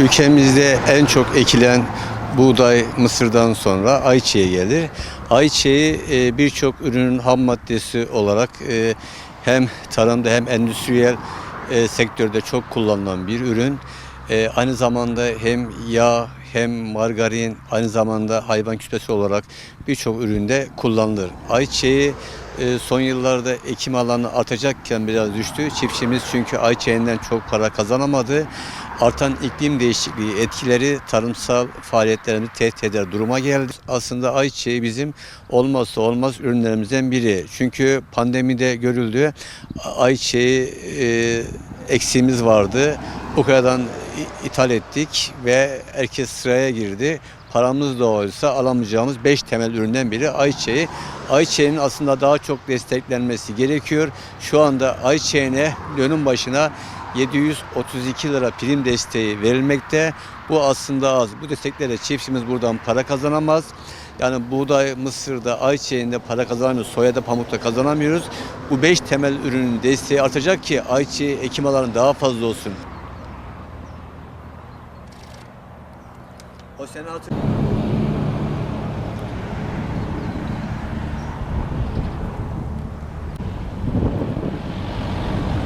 Ülkemizde en çok ekilen buğday Mısır'dan sonra ayçiçeği gelir. Ayçiçeği e, birçok ürünün ham maddesi olarak e, hem tarımda hem endüstriyel e, sektörde çok kullanılan bir ürün. Aynı zamanda hem yağ hem margarin aynı zamanda hayvan küspesi olarak birçok üründe kullanılır. Ayçiçeği e, son yıllarda ekim alanı artacakken biraz düştü. Çiftçimiz çünkü ayçiçeğinden çok para kazanamadı. Artan iklim değişikliği etkileri tarımsal faaliyetlerimizi tehdit eder duruma geldi. Aslında ayçiçeği bizim olmazsa olmaz ürünlerimizden biri. Çünkü pandemide görüldü. Ayçiçeği e, eksiğimiz vardı. Ukrayna'dan i- ithal ettik ve herkes sıraya girdi. Paramız da oysa alamayacağımız 5 temel üründen biri ayçiçeği. Ayçiçeğinin aslında daha çok desteklenmesi gerekiyor. Şu anda ayçiçeğine dönüm başına 732 lira prim desteği verilmekte. Bu aslında az. Bu desteklerle çiftçimiz buradan para kazanamaz. Yani buğday, mısırda, ayçiçeğinde para kazanamıyoruz, soyada, pamukta kazanamıyoruz. Bu 5 temel ürünün desteği artacak ki ayçiçeği ekim alanı daha fazla olsun. O sene hatırlıyorum.